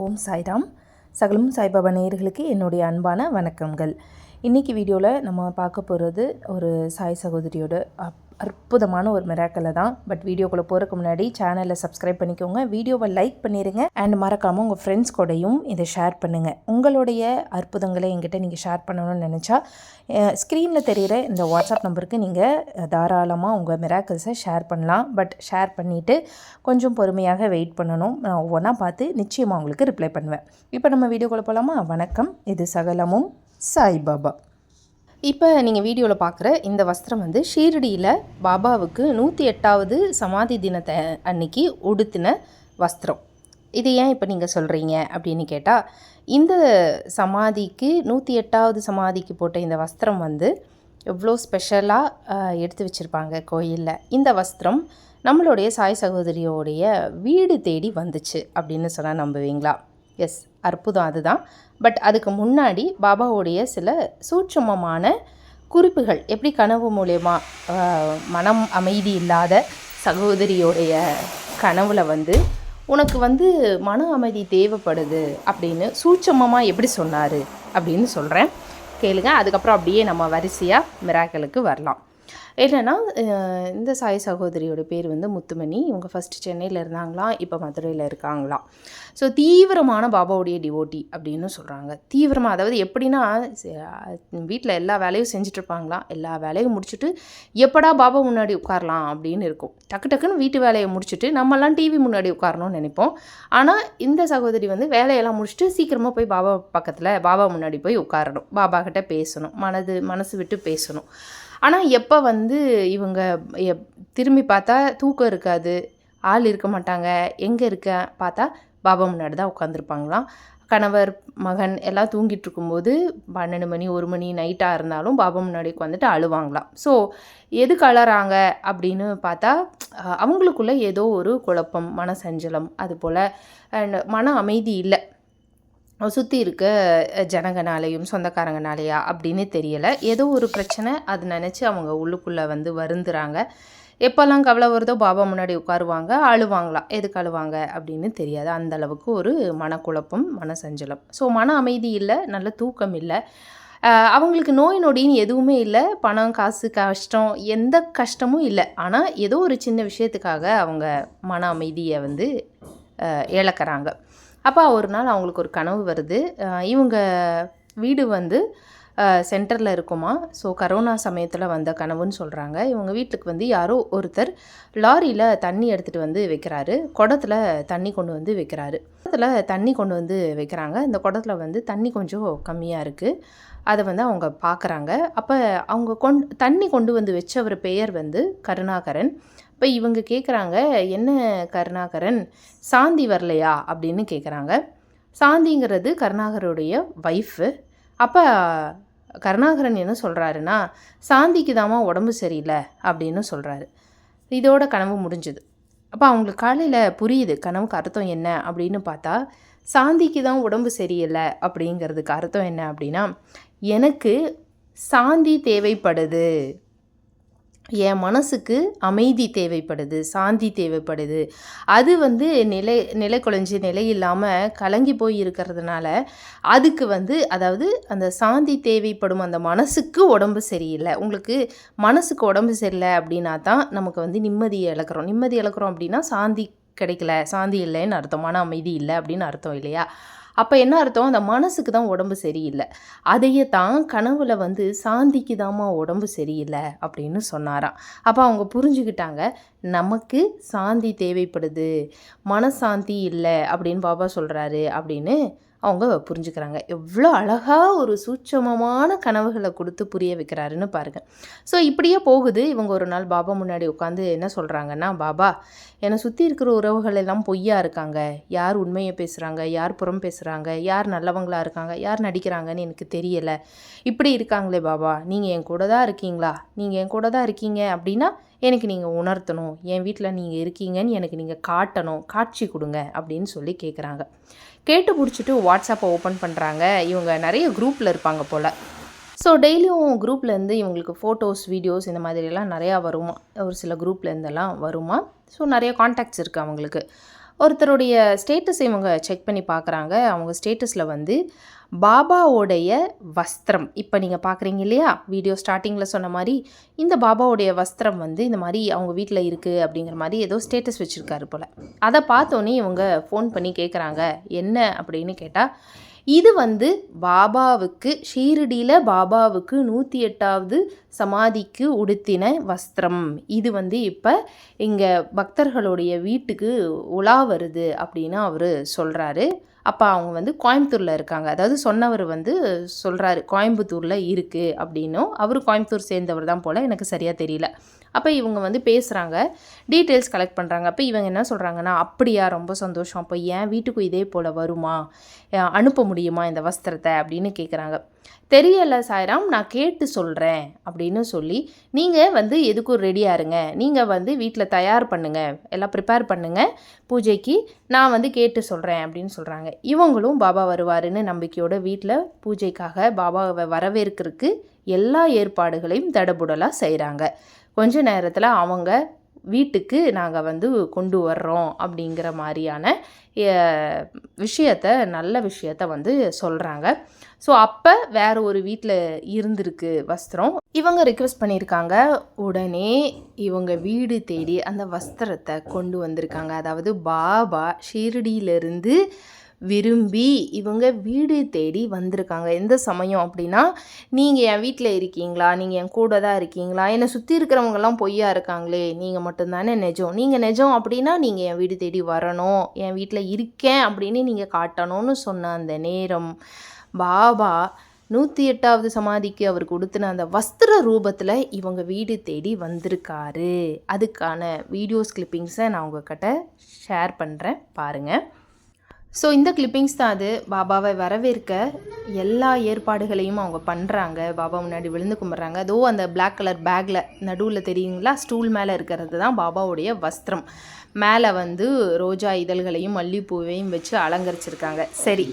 ஓம் சாய்ராம். சகலம் சாய்பாபா நேயர்களுக்கு என்னுடைய அன்பான வணக்கங்கள். இன்றைக்கி வீடியோவில் நம்ம பார்க்க போகிறது ஒரு சாய் சகோதரியோட அப் அற்புதமான ஒரு மிராக்கலை தான். பட் வீடியோக்குள்ளே போகிறதுக்கு முன்னாடி சேனலை சப்ஸ்கிரைப் பண்ணிக்கோங்க. வீடியோவை லைக் பண்ணிடுங்க அண்ட் மறக்காமல் உங்கள் ஃப்ரெண்ட்ஸ் கூடயும் இதை ஷேர் பண்ணுங்கள் உங்களுடைய அற்புதங்களை எங்கிட்ட நீங்கள் ஷேர் பண்ணணும்னு நினச்சா ஸ்க்ரீனில் தெரிகிற இந்த வாட்ஸ்அப் நம்பருக்கு நீங்கள் தாராளமாக உங்கள் மிராக்கல்ஸை ஷேர் பண்ணலாம். பட் ஷேர் பண்ணிவிட்டு கொஞ்சம் பொறுமையாக வெயிட் பண்ணணும். நான் ஒவ்வொன்றா பார்த்து நிச்சயமாக உங்களுக்கு ரிப்ளை பண்ணுவேன். இப்போ நம்ம வீடியோக்குள்ளே போகலாமா வணக்கம். இது சகலமும் சாய்பாபா. இப்போ நீங்கள் வீடியோவில் பார்க்குற இந்த வஸ்திரம் வந்து ஷீரடியில் பாபாவுக்கு நூற்றி எட்டாவது சமாதி தினத்தை அன்னைக்கு உடுத்தின வஸ்திரம். இது ஏன் இப்போ நீங்கள் சொல்கிறீங்க அப்படின்னு கேட்டால் இந்த சமாதிக்கு நூற்றி எட்டாவது சமாதிக்கு போட்ட இந்த வஸ்திரம் வந்து எவ்வளோ ஸ்பெஷலாக எடுத்து வச்சுருப்பாங்க கோயிலில். இந்த வஸ்திரம் நம்மளுடைய சாய் சகோதரியோடைய வீடு தேடி வந்துச்சு அப்படின்னு சொன்னால் நம்புவீங்களா? எஸ் அற்புதம் அதுதான். பட் அதுக்கு முன்னாடி பாபாவுடைய சில சூட்சமமான குறிப்புகள் எப்படி கனவு மூலயமா மனம் அமைதி இல்லாத சகோதரியோடைய கனவில் வந்து உனக்கு வந்து மன அமைதி தேவைப்படுது அப்படின்னு சூட்சமமாக எப்படி சொன்னார் அப்படின்னு சொல்கிறேன் கேளுங்க அதுக்கப்புறம் அப்படியே நம்ம வரிசையாக மிராக்களுக்கு வரலாம். என்னென்னா இந்த சாய் சகோதரியோட பேர் வந்து முத்துமணி. இவங்க ஃபஸ்ட்டு சென்னையில் இருந்தாங்களாம் இப்போ மதுரையில் இருக்காங்களாம் ஸோ தீவிரமான பாபாவுடைய டிவோட்டி அப்படின்னு சொல்கிறாங்க தீவிரமாக அதாவது எப்படின்னா வீட்டில் எல்லா வேலையும் செஞ்சிட்ருப்பாங்களாம் எல்லா வேலையும் முடிச்சுட்டு எப்படா பாபா முன்னாடி உட்காரலாம் அப்படின்னு இருக்கும். டக்கு டக்குன்னு வீட்டு வேலையை முடிச்சுட்டு நம்மலாம் டிவி முன்னாடி உட்காரணும்னு நினைப்போம். ஆனால் இந்த சகோதரி வந்து வேலையெல்லாம் முடிச்சுட்டு சீக்கிரமாக போய் பாபா பக்கத்தில் பாபா முன்னாடி போய் உட்காரணும். பாபா கிட்ட பேசணும். மனது மனசு விட்டு பேசணும். ஆனால் எப்போ வந்து இவங்க எப் திரும்பி பார்த்தா தூக்கம் இருக்காது ஆள் இருக்க மாட்டாங்க எங்கே இருக்க பார்த்தா பாபா முன்னாடி தான் உட்காந்துருப்பாங்களாம் கணவர் மகன் எல்லாம் தூங்கிட்டு இருக்கும்போது பன்னெண்டு மணி ஒரு மணி நைட்டாக இருந்தாலும் பாபா முன்னாடி உட்காந்துட்டு அழுவாங்களாம். ஸோ எதுக்கு அழறாங்க அப்படின்னு பார்த்தா அவங்களுக்குள்ள ஏதோ ஒரு குழப்பம் மன சஞ்சலம் அது போல் அண்ட் மன அமைதி இல்லை. சுற்றி இருக்க ஜனங்கனாலேயும் சொந்தக்காரங்கனாலேயா அப்படின்னு தெரியலை. ஏதோ ஒரு பிரச்சனை அது நினச்சி அவங்க உள்ளுக்குள்ளே வந்து வருந்துறாங்க. எப்போல்லாம் கவலை வருதோ பாபா முன்னாடி உட்காருவாங்க அழுவாங்களாம் எதுக்கு அழுவாங்க? அப்படின்னு தெரியாது. அந்த அளவுக்கு ஒரு மனக்குழப்பம் மனசஞ்சலம். ஸோ மன அமைதி இல்லை நல்ல தூக்கம் இல்லை. அவங்களுக்கு நோய் நொடின்னு எதுவுமே இல்லை. பணம் காசு கஷ்டம் எந்த கஷ்டமும் இல்லை. ஆனால் ஏதோ ஒரு சின்ன விஷயத்துக்காக அவங்க மன அமைதியை வந்து இழக்கிறாங்க. அப்போ ஒரு நாள் அவங்களுக்கு ஒரு கனவு வருது. இவங்க வீடு வந்து சென்டரில் இருக்குமா? ஸோ கரோனா சமயத்தில் வந்த கனவுன்னு சொல்கிறாங்க இவங்க வீட்டுக்கு வந்து யாரோ ஒருத்தர் லாரியில் தண்ணி எடுத்துகிட்டு வந்து வைக்கிறாரு. குடத்தில் தண்ணி கொண்டு வந்து வைக்கிறாரு. குடத்தில் தண்ணி கொண்டு வந்து வைக்கிறாங்க. இந்த குடத்தில் வந்து தண்ணி கொஞ்சம் கம்மியாக இருக்குது அதை வந்து அவங்க பார்க்குறாங்க அப்போ அவங்க கொண் தண்ணி கொண்டு வந்து வச்சவர் பெயர் வந்து கருணாகரன். இப்போ இவங்க கேட்குறாங்க என்ன கருணாகரன்? சாந்தி வரலையா? அப்படின்னு கேட்குறாங்க சாந்திங்கிறது கருணாகருடைய ஒய்ஃபு அப்போ கருணாகரன் என்ன சொல்கிறாருன்னா சாந்திக்கு தாமா உடம்பு சரியில்லை அப்படின்னு சொல்கிறாரு இதோட கனவு முடிஞ்சுது. அப்போ அவங்களுக்கு காலையில் புரியுது கனவுக்கு அர்த்தம் என்ன அப்படின்னு பார்த்தா சாந்திக்கு தான் உடம்பு சரியில்லை அப்படிங்கிறதுக்கு அர்த்தம் என்ன அப்படின்னா எனக்கு சாந்தி தேவைப்படுது என் மனசுக்கு அமைதி தேவைப்படுது சாந்தி தேவைப்படுது. அது வந்து நிலை நிலை குலைஞ்சி நிலை இல்லாமல் கலங்கி போய் இருக்கிறதுனால அதுக்கு வந்து அதாவது அந்த சாந்தி தேவைப்படும் அந்த மனசுக்கு உடம்பு சரியில்லை. உங்களுக்கு மனசுக்கு உடம்பு சரியில்லை அப்படின்னா தான் நமக்கு வந்து நிம்மதியை இழக்கிறோம். நிம்மதி இழக்கிறோம் அப்படின்னா சாந்தி கிடைக்கல சாந்தி இல்லைன்னு அர்த்தம். மன அமைதி இல்லை அப்படின்னு அர்த்தம் இல்லையா? அப்போ என்ன அர்த்தம்? அந்த மனசுக்கு தான் உடம்பு சரியில்லை. அதையே தான் கனவுல வந்து சாந்திக்கு தாம்மா உடம்பு சரியில்லை அப்படின்னு சொன்னாராம். அப்போ அவங்க புரிஞ்சுக்கிட்டாங்க நமக்கு சாந்தி தேவைப்படுது. மனசாந்தி இல்லை அப்படின்னு பாபா சொல்கிறாரு அப்படின்னு அவங்க புரிஞ்சுக்கிறாங்க. எவ்வளோ அழகாக ஒரு சூட்சமமான கனவுகளை கொடுத்து புரிய வைக்கிறாருன்னு பாருங்கள் ஸோ இப்படியே போகுது. இவங்க ஒரு நாள் பாபா முன்னாடி உட்காந்து என்ன சொல்கிறாங்கன்னா பாபா என்னை சுற்றி இருக்கிற உறவுகள் எல்லாம் பொய்யா இருக்காங்க. யார் உண்மையை பேசுகிறாங்க யார் புறம் பேசுகிறாங்க யார் நல்லவங்களாக இருக்காங்க? யார் நடிக்கிறாங்கன்னு எனக்கு தெரியலை. இப்படி இருக்காங்களே பாபா. நீங்கள் என் கூட தான் இருக்கீங்களா? நீங்கள் என் கூட தான் இருக்கீங்க? அப்படின்னா எனக்கு நீங்கள் உணர்த்தணும். என் வீட்டில் நீங்கள் இருக்கீங்கன்னு எனக்கு நீங்கள் காட்டணும். காட்சி கொடுங்க. அப்படின்னு சொல்லி கேட்குறாங்க கேட்டு பிடிச்சிட்டு வாட்ஸ்அப்பை ஓப்பன் பண்ணுறாங்க இவங்க நிறைய குரூப்பில் இருப்பாங்க போல். ஸோ டெய்லியும் குரூப்லேருந்து இவங்களுக்கு ஃபோட்டோஸ் வீடியோஸ் இந்த மாதிரியெல்லாம் நிறையா வருமா? ஒரு சில குரூப்லேருந்தெல்லாம் வருமா? ஸோ நிறைய காண்டாக்ட்ஸ் இருக்குது அவங்களுக்கு. ஒருத்தருடைய ஸ்டேட்டஸ் இவங்க செக் பண்ணி பார்க்குறாங்க அவங்க ஸ்டேட்டஸில் வந்து பாபாவோடைய வஸ்திரம். இப்போ நீங்கள் பார்க்குறீங்க இல்லையா? வீடியோ ஸ்டார்டிங்கில் சொன்ன மாதிரி இந்த பாபாவுடைய வஸ்திரம் வந்து இந்த மாதிரி அவங்க வீட்டில் இருக்குது அப்படிங்கிற மாதிரி ஏதோ ஸ்டேட்டஸ் வச்சுருக்காரு போல். அதை பார்த்தோன்னே இவங்க ஃபோன் பண்ணி கேட்குறாங்க என்ன? அப்படின்னு கேட்டால் இது வந்து பாபாவுக்கு ஷீரடியில் பாபாவுக்கு நூற்றி எட்டாவது சமாதிக்கு உடுத்தின வஸ்திரம். இது வந்து இப்போ இங்கே பக்தர்களுடைய வீட்டுக்கு உலா வருது அப்படின்னு அவர் சொல்கிறாரு அப்போ அவங்க வந்து கோயம்புத்தூரில் இருக்காங்க. அதாவது சொன்னவர் வந்து சொல்கிறாரு கோயம்புத்தூரில் இருக்குது அப்படின்னும். அவர் கோயம்புத்தூர் சேர்ந்தவர் தான் போல் எனக்கு சரியாக தெரியல. அப்போ இவங்க வந்து பேசுகிறாங்க டீட்டெயில்ஸ் கலெக்ட் பண்ணுறாங்க அப்போ இவங்க என்ன சொல்கிறாங்கன்னா அப்படியா ரொம்ப சந்தோஷம். அப்போ ஏன் வீட்டுக்கு இதே போல் வருமா? அனுப்ப முடியுமா இந்த வஸ்திரத்தை? அப்படின்னு கேட்குறாங்க தெரியலை சாய்ராம் நான் கேட்டு சொல்கிறேன் அப்படின்னு சொல்லி நீங்கள் வந்து எதுக்கும் ரெடியாக இருங்க. நீங்கள் வந்து வீட்டில் தயார் பண்ணுங்கள் எல்லாம் ப்ரிப்பேர் பண்ணுங்கள் பூஜைக்கு நான் வந்து கேட்டு சொல்கிறேன் அப்படின்னு சொல்கிறாங்க இவங்களும் பாபா வருவாருன்னு நம்பிக்கையோட வீட்டில் பூஜைக்காக பாபாவை வரவேற்கிறதுக்கு எல்லா ஏற்பாடுகளையும் தடபுடலாக செய்கிறாங்க கொஞ்ச நேரத்தில் அவங்க வீட்டுக்கு நாங்கள் வந்து கொண்டு வர்றோம் அப்படிங்கிற மாதிரியான விஷயத்த நல்ல விஷயத்த வந்து சொல்கிறாங்க ஸோ அப்போ வேறு ஒரு வீட்டில் இருந்திருக்கு வஸ்திரம். இவங்க ரிக்வெஸ்ட் பண்ணியிருக்காங்க. உடனே இவங்க வீடு தேடி அந்த வஸ்திரத்தை கொண்டு வந்திருக்காங்க. அதாவது பாபா ஷீரடியிலிருந்து விரும்பி இவங்க வீடு தேடி வந்திருக்காங்க. எந்த சமயம் அப்படின்னா நீங்கள் என் வீட்டில் இருக்கீங்களா? நீங்கள் என் கூட தான் இருக்கீங்களா? என்னை சுற்றி இருக்கிறவங்கெல்லாம் பொய்யா இருக்காங்களே. நீங்கள் மட்டும்தானே நிஜம். நீங்கள் நிஜம் அப்படின்னா நீங்கள் என் வீடு தேடி வரணும். என் வீட்டில் இருக்கேன் அப்படின்னு நீங்கள் காட்டணும்னு சொன்ன அந்த நேரம். பாபா நூற்றி எட்டாவது சமாதிக்கு அவர் கொடுத்தின அந்த வஸ்திர ரூபத்தில் இவங்க வீடு தேடி வந்திருக்காரு. அதுக்கான வீடியோஸ் கிளிப்பிங்ஸை நான் உங்ககிட்ட ஷேர் பண்ணுறேன் பாருங்கள் ஸோ இந்த கிளிப்பிங்ஸ் தான் அது. பாபாவை வரவேற்க எல்லா ஏற்பாடுகளையும் அவங்க பண்ணுறாங்க பாபா முன்னாடி விழுந்து கும்பிட்றாங்க. அதோ அந்த பிளாக் கலர் பேக்கில் நடுவில் தெரியுங்களா? ஸ்டூல் மேலே இருக்கிறது தான் பாபாவுடைய வஸ்திரம். மேலே வந்து ரோஜா இதழ்களையும் மல்லிப்பூவையும் வச்சு அலங்கரிச்சிருக்காங்க. சரி.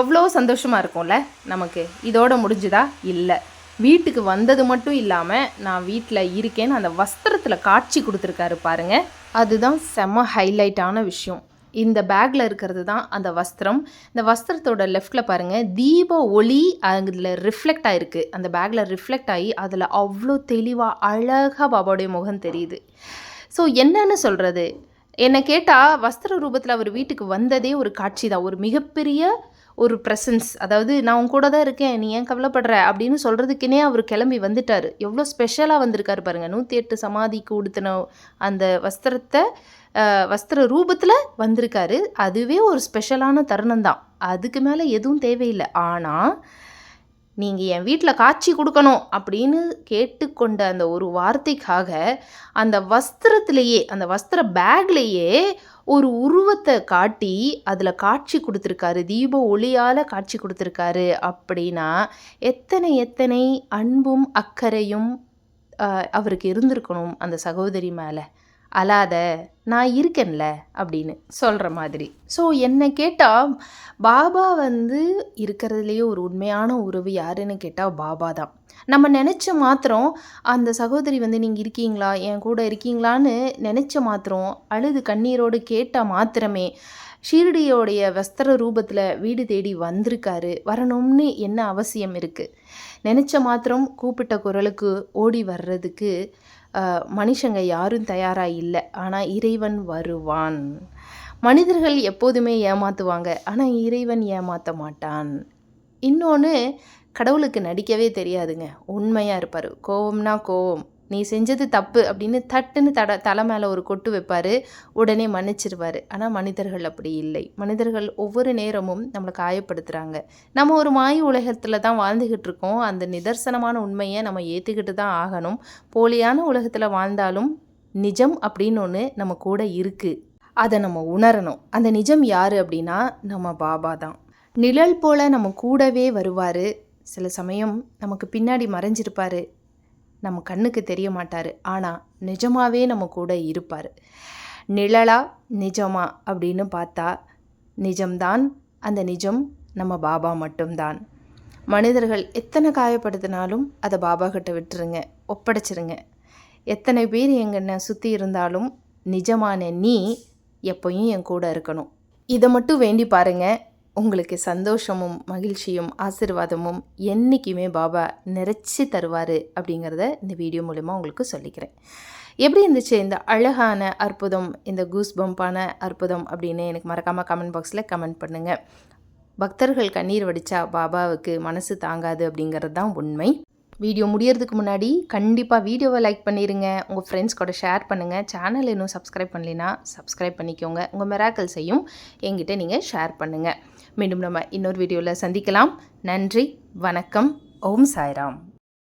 எவ்வளோ சந்தோஷமாக இருக்கும்ல? நமக்கு. இதோட முடிஞ்சுதா? இல்லை. வீட்டுக்கு வந்தது மட்டும் இல்லாமல் நான் வீட்டில் இருக்கேன்னு அந்த வஸ்திரத்தில் காட்சி கொடுத்துருக்காரு பாருங்கள் அதுதான் செம்ம ஹைலைட்டான விஷயம். இந்த பேக்கில் இருக்கிறது தான் அந்த வஸ்திரம். இந்த வஸ்திரத்தோட லெஃப்டில் பாருங்கள் தீப ஒளி அதில் ரிஃப்ளெக்ட் ஆகிருக்கு அந்த பேக்கில் ரிஃப்ளெக்ட் ஆகி அதில் அவ்வளோ தெளிவாக அழகாக பாபாவுடைய முகம் தெரியுது. ஸோ என்னன்னு சொல்கிறது என்னை கேட்டால் வஸ்திர ரூபத்தில் அவர் வீட்டுக்கு வந்ததே ஒரு காட்சி தான் ஒரு மிகப்பெரிய ஒரு ப்ரெசன்ஸ் அதாவது நான் உன் கூட தான் இருக்கேன் நீ ஏன் கவலைப்படுற? அப்படின்னு சொல்கிறதுக்குனே அவர் கிளம்பி வந்துட்டார். எவ்வளோ ஸ்பெஷலாக வந்திருக்காரு பாருங்கள் நூற்றி எட்டு சமாதிக்கு உடுத்தின அந்த வஸ்திரத்தை வஸ்திர ரூபத்தில் வந்திருக்காரு. அதுவே ஒரு ஸ்பெஷலான தருணம் தான் அதுக்கு மேலே எதுவும் தேவையில்லை. ஆனால் நீங்கள் என் வீட்டில் காட்சி கொடுக்கணும் அப்படின்னு கேட்டுக்கொண்ட அந்த ஒரு வார்த்தைக்காக அந்த வஸ்திரத்திலேயே அந்த வஸ்திர பேக்லேயே ஒரு உருவத்தை காட்டி அதில் காட்சி கொடுத்துருக்காரு. தீப ஒளியால் காட்சி கொடுத்துருக்காரு அப்படின்னா எத்தனை எத்தனை அன்பும் அக்கறையும் அவருக்கு இருந்திருக்கணும் அந்த சகோதரி மேலே. அழாத நான் இருக்கேன்ல அப்படின்னு சொல்கிற மாதிரி. ஸோ என்னை கேட்டால் பாபா வந்து இருக்கிறதுலையே ஒரு உண்மையான உறவு யாருன்னு கேட்டால் பாபா தான். நம்ம நினச்ச மாத்திரம் அந்த சகோதரி வந்து நீங்கள் இருக்கீங்களா? என் கூட இருக்கீங்களான்னு நினச்ச மாத்திரம் அழுது கண்ணீரோடு கேட்டால் மாத்திரமே ஷீரடியோடைய வஸ்திர ரூபத்தில் வீடு தேடி வந்திருக்காரு. வரணும்னு என்ன அவசியம் இருக்குது நினச்ச மாத்திரம் கூப்பிட்ட குரலுக்கு ஓடி வர்றதுக்கு மனுஷங்க யாரும் தயாராக இல்லை. ஆனால் இறைவன் வருவான். மனிதர்கள் எப்போதுமே ஏமாத்துவாங்க. ஆனால் இறைவன் ஏமாற்ற மாட்டான். இன்னொன்று கடவுளுக்கு நடிக்கவே தெரியாதுங்க. உண்மையாக இருப்பார். கோவம்னா கோவம். நீ செஞ்சது தப்பு அப்படின்னு தட்டுன்னு தட தலை மேலே ஒரு கொட்டு வைப்பார் உடனே மன்னிச்சிருவார். ஆனால் மனிதர்கள் அப்படி இல்லை. மனிதர்கள் ஒவ்வொரு நேரமும் நம்மளை காயப்படுத்துகிறாங்க நம்ம ஒரு மாய உலகத்தில் தான் வாழ்ந்துக்கிட்டு இருக்கோம். அந்த நிதர்சனமான உண்மையை நம்ம ஏற்றுக்கிட்டு தான் ஆகணும். போலியான உலகத்தில் வாழ்ந்தாலும் நிஜம் அப்படின்னு ஒன்று நம்ம கூட இருக்குது அதை நம்ம உணரணும். அந்த நிஜம் யார் அப்படின்னா நம்ம பாபா தான். நிழல் போல் நம்ம கூடவே வருவார். சில சமயம் நமக்கு பின்னாடி மறைஞ்சிருப்பார். நம்ம கண்ணுக்கு தெரிய மாட்டார். ஆனால் நிஜமாகவே நம்ம கூட இருப்பார். நிழலா நிஜமா அப்படின்னு பார்த்தா நிஜம்தான். அந்த நிஜம் நம்ம பாபா மட்டும்தான். மனிதர்கள் எத்தனை காயப்படுத்தினாலும் அதை பாபா கிட்ட விட்டுருங்க. ஒப்படைச்சிருங்க. எத்தனை பேர் எங்கன்ன சுற்றி இருந்தாலும் நிஜமான நீ எப்பயும் என் கூட இருக்கணும். இதை மட்டும் வேண்டி பாருங்கள் உங்களுக்கு சந்தோஷமும் மகிழ்ச்சியும் ஆசீர்வாதமும் என்றைக்குமே பாபா நிறைச்சி தருவார் அப்படிங்கிறத இந்த வீடியோ மூலிமா உங்களுக்கு சொல்லிக்கிறேன். எப்படி இருந்துச்சு இந்த அழகான அற்புதம் இந்த கூஸ் பம்பான அற்புதம் அப்படின்னு எனக்கு மறக்காமல் கமெண்ட் பாக்ஸில் கமெண்ட் பண்ணுங்கள் பக்தர்கள் கண்ணீர் வடித்தா பாபாவுக்கு மனசு தாங்காது அப்படிங்கிறது தான் உண்மை. வீடியோ முடியறதுக்கு முன்னாடி கண்டிப்பாக வீடியோவை லைக் பண்ணிடுங்க உங்கள் ஃப்ரெண்ட்ஸ் கூட ஷேர் பண்ணுங்கள் சேனல் இன்னும் சப்ஸ்கிரைப் பண்ணலைன்னா சப்ஸ்கிரைப் பண்ணிக்கோங்க. உங்கள் மெராக்கல்ஸையும் எங்கிட்ட நீங்கள் ஷேர் பண்ணுங்கள் மீண்டும் நம்ம இன்னொரு வீடியோவில் சந்திக்கலாம். நன்றி வணக்கம். ஓம் சாய்ராம்.